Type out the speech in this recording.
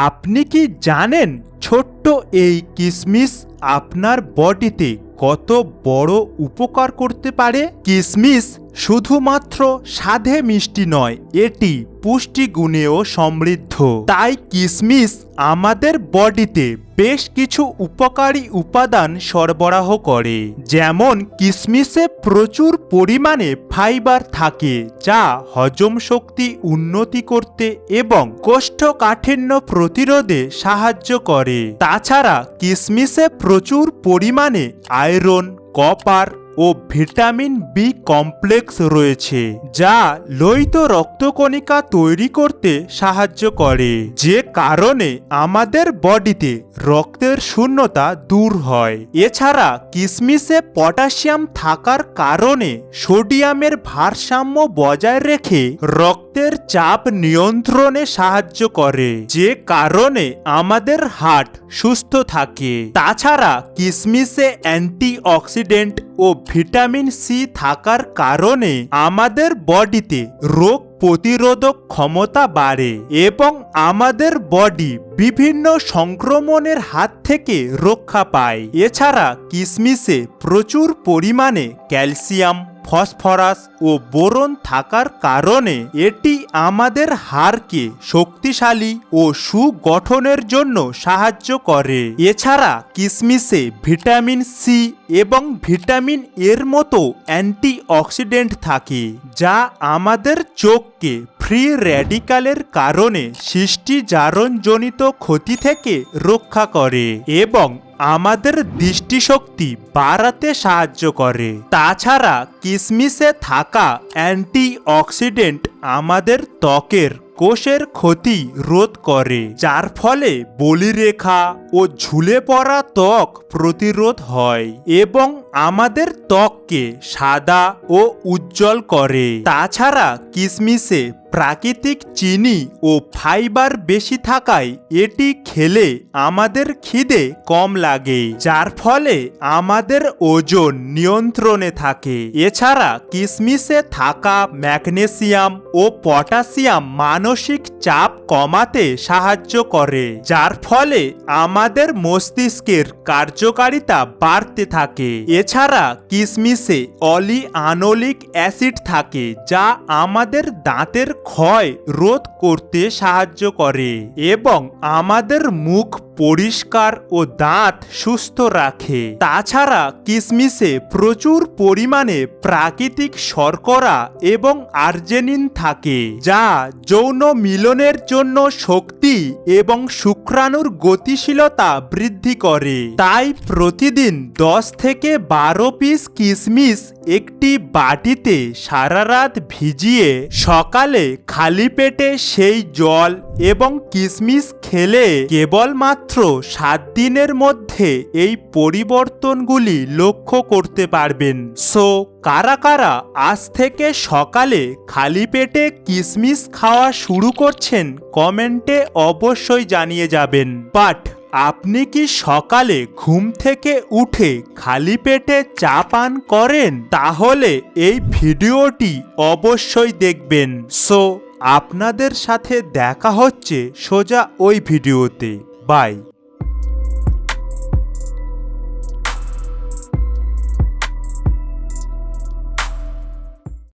আপনি কি জানেন ছোট্ট এই কিসমিস আপনার বডিতে কত বড় উপকার করতে পারে? কিসমিস শুধুমাত্র স্বাদে মিষ্টি নয়, এটি পুষ্টিগুণেও সমৃদ্ধ। তাই কিসমিস আমাদের বডিতে বেশ কিছু উপকারী উপাদান সরবরাহ করে, যেমন কিসমিসে প্রচুর পরিমাণে ফাইবার থাকে, যা হজম শক্তি উন্নতি করতে এবং কোষ্ঠকাঠিন্য প্রতিরোধে সাহায্য করে। তাছাড়া কিসমিসে প্রচুর পরিমাণে আয়রন, কপার ও ভিটামিন বি কমপ্লেক্স রয়েছে, যা লোহিত রক্তকণিকা তৈরি করতে সাহায্য করে, যে কারণে আমাদের বডিতে রক্তের শূন্যতা দূর হয়। এছাড়া কিসমিসে পটাশিয়াম থাকার কারণে সোডিয়ামের ভারসাম্য বজায় রেখে রক্তের চাপ নিয়ন্ত্রণে সাহায্য করে, যে কারণে আমাদের হার্ট সুস্থ থাকে। তাছাড়া কিসমিসে অ্যান্টিঅক্সিডেন্ট ও ভিটামিন সি থাকার কারণে আমাদের বডিতে রোগ প্রতিরোধক ক্ষমতা বাড়ে এবং আমাদের বডি বিভিন্ন সংক্রমণের হাত থেকে রক্ষা পায়। এছাড়া কিসমিসে প্রচুর পরিমাণে ক্যালসিয়াম, ফসফরাস ও বোরন থাকার কারণে এটি আমাদের হাড়কে শক্তিশালী ও সুগঠনের জন্য সাহায্য করে। এছাড়া কিসমিসে ভিটামিন সি এবং ভিটামিন এর মতো অ্যান্টিঅক্সিডেন্ট থাকে, যা আমাদের চোখকে ফ্রি র্যাডিক্যালের কারণে সৃষ্টিজারণজনিত ক্ষতি থেকে রক্ষা করে এবং আমাদের দৃষ্টিশক্তি বাড়াতে সাহায্য করে। তাছাড়া কিসমিসে থাকা অ্যান্টিঅক্সিডেন্ট আমাদের ত্বকের কোষের ক্ষতি রোধ করে, যার ফলে বলিরেখা ও ঝুলে পড়া ত্বক প্রতিরোধ হয় এবং আমাদের ত্বককে সাদা ও উজ্জ্বল করে। তাছাড়া কিসমিসে প্রাকৃতিক চিনি ও ফাইবার বেশি থাকায় এটি খেলে আমাদের খিদে কম লাগে, যার ফলে আমাদের ওজন নিয়ন্ত্রণে থাকে। এছাড়া কিসমিসে থাকা ম্যাগনেসিয়াম ও পটাশিয়াম মানসিক চাপ কমাতে সাহায্য করে, যার ফলে আমাদের মস্তিষ্কের কার্যকারিতা বাড়তে থাকে। এছাড়া কিসমিসে অলি আনোলিক অ্যাসিড থাকে, যা আমাদের দাঁতের ক্ষয় রোধ করতে সাহায্য করে এবং আমাদের মুখ পরিষ্কার ও দাঁত সুস্থ রাখে। তাছাড়া কিসমিসে প্রচুর পরিমাণে প্রাকৃতিক শর্করা এবং আর্জেনিন থাকে, যা যৌন মিলনের জন্য শক্তি এবং শুক্রাণুর গতিশীলতা বৃদ্ধি করে। তাই প্রতিদিন দশ থেকে বারো পিস কিসমিস একটি বাটিতে সারা রাত ভিজিয়ে সকালে খালি পেটে সেই জল এবং কিসমিস খেলে কেবলমাত্র সাত দিনের মধ্যে এই পরিবর্তনগুলি লক্ষ্য করতে পারবেন। সো, কারা কারা আজ থেকে সকালে খালি পেটে কিসমিস খাওয়া শুরু করছেন কমেন্টে অবশ্যই জানিয়ে যাবেন। বাট, আপনি কি সকালে ঘুম থেকে উঠে খালি পেটে চা পান করেন? তাহলে এই ভিডিওটি অবশ্যই দেখবেন। সো আপনাদের সাথে দেখা হচ্ছে সোজা ওই ভিডিওতে। বাই।